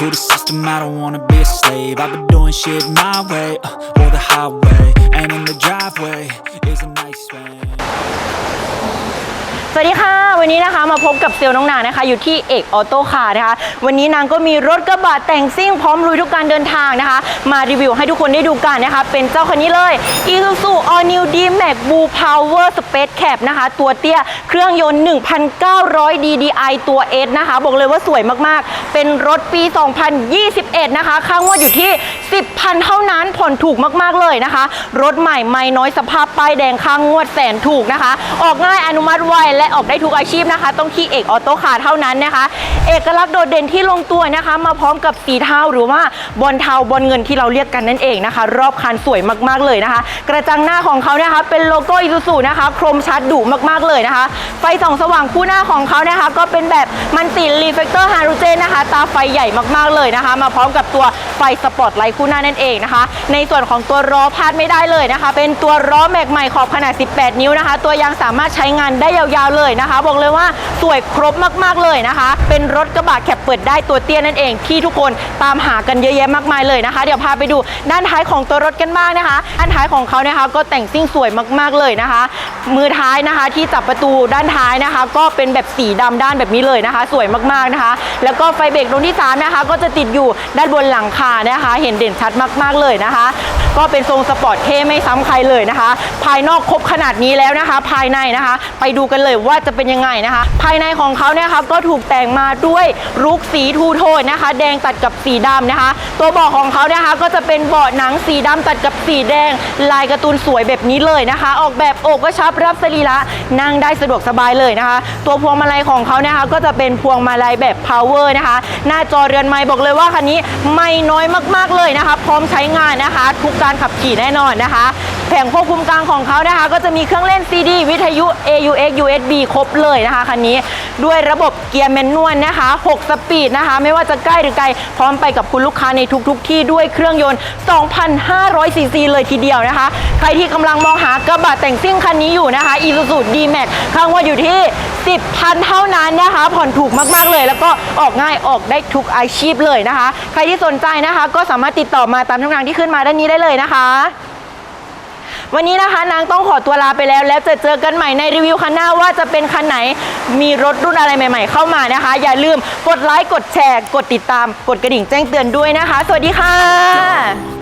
To the system, I don't wanna be a slave. I've been doing shit my way, uh, or the highway. วันนี้นะคะมาพบกับเซลล์น้องนางนะคะ อยู่ที่เอกออโต้คาร์นะคะ วันนี้นางก็มีรถกระบะแต่งซิ่งพร้อมลุยทุกการเดินทางนะคะ มารีวิวให้ทุกคนได้ดูกันนะคะ เป็นเจ้าคันนี้เลย Isuzu All New D-Max Blue Power Space Cab นะคะ ตัวเตี้ยเครื่องยนต์ 1,900 DDI ตัว S นะคะ บอกเลยว่าสวยมากๆ เป็นรถปี 2021 นะคะค่างวดอยู่ที่ 10,000 เท่านั้นผ่อนถูกมากๆเลยนะคะ รถใหม่ไม่น้อยสภาพป้ายแดงค่างวดแสนถูกนะคะ ออกง่ายอนุมัติไวและออกได้ทุกอาชีพนะคะ ต้องที่เอกออโต้คาร์เท่านั้นนะคะ เอกลักษณ์โดดเด่นที่ลงตัวนะคะ มาพร้อมกับสีเทาหรือว่าบอลเทาบอลเงินที่เราเรียกกันนั่นเองนะคะ รอบคันสวยมากๆเลยนะคะ กระจังหน้าของเขานะคะเป็นโลโก้อิซูซูนะคะคมชัดดุมากๆเลยนะคะ ไฟส่องสว่างคู่หน้าของเขานะคะ ก็เป็นแบบมันติรีเฟกเตอร์ฮาโลเจนนะคะ ตาไฟใหญ่มากๆเลยนะคะ มาพร้อมกับตัว ไฟสปอตไลท์คู่หน้านั่นเองนะคะ ในส่วนของตัวล้อพลาดไม่ได้เลยนะคะ เป็นตัวล้อแม็กใหม่ขอบขนาด 18 นิ้วนะคะ ตัวยางสามารถใช้งานได้ยาวๆเลยนะคะ บอกเลยว่าสวยครบมากๆเลยนะคะ เป็นรถกระบะแคปเปิดได้ตัวเตี้ยนั่นเองที่ทุกคนตามหากันเยอะแยะมากมายเลยนะคะ เดี๋ยวพาไปดูด้านท้ายของตัวรถกันบ้างนะคะด้านท้ายของเขานะคะ ก็แต่งซิ่งสวยมากๆเลยนะคะ มือท้ายนะคะที่จับประตูด้านท้ายนะคะ ก็เป็นแบบสีดำด้านแบบนี้เลยนะคะ สวยมากๆนะคะ แล้วก็ไฟเบรกตรงที่สามนะคะ ก็จะติดอยู่ด้านบนหลังคานะคะ เห็นเด่นชัดมากๆเลยนะคะ ก็เป็นทรงสปอร์ตเท่ไม่ซ้ำใครเลยนะคะ ภายนอกครบขนาดนี้แล้วนะคะ ภายในนะคะ ไปดูกันเลยว่าจะเป็นยังไงนะคะ ภายในของเขาเนี่ยค่ะก็ถูกแต่งมาด้วยรุกสีทูโทนนะคะ แดงตัดกับสีดำนะคะ ตัวเบาะของเขานะคะก็จะเป็นเบาะหนังสีดำตัดกับสีแดง ลายการ์ตูนสวยแบบนี้เลยนะคะ ออกแบบอกกระชับรับสรีระนั่งได้สะดวกสบายเลยนะคะ ตัวพวงมาลัยของเขานะคะก็จะเป็นพวงมาลัยแบบ power นะคะ หน้าจอเรือนไม้บอกเลยว่าคันนี้ไม่น้อยมากๆเลยนะคะ พร้อมใช้งานนะคะ ทุกการขับขี่แน่นอนนะคะ แผงควบคุมกลางของเขานะคะ ก็จะมีเครื่องเล่น CD วิทยุ AUX USB ครบเลยนะคะคันนี้ด้วยระบบเกียร์แมนนวลนะคะ 6 สปีดนะคะ ไม่ว่าจะใกล้หรือไกล พร้อมไปกับคุณลูกค้าในทุกๆทที่ด้วยเครื่องยนต์ 2,500 ซีซีเลยทีเดียวนะคะ ใครที่กำลังมองหากระบะแต่งซิ่งคันนี้อยู่นะคะ Isuzu D-Max ข้างว่าอยู่ที่ 10,000 เท่านั้นนะคะ ผ่อนถูกมากๆเลย แล้วก็ออกง่ายออกได้ทุกอาชีพเลยนะคะ ใครที่สนใจนะคะ ก็สามารถติดต่อมาตามช่องทางที่ขึ้นมาด้านนี้ได้เลยนะคะ วันนี้นะคะนางต้องขอตัวลาไปแล้ว แล้วจะเจอกันใหม่ในรีวิวคันหน้าว่าจะเป็นคันไหนมีรถรุ่นอะไรใหม่ ๆ เข้ามานะคะ อย่าลืมกดไลค์กดแชร์ กดติดตาม กดกระดิ่งแจ้งเตือนด้วยนะคะ สวัสดีค่ะ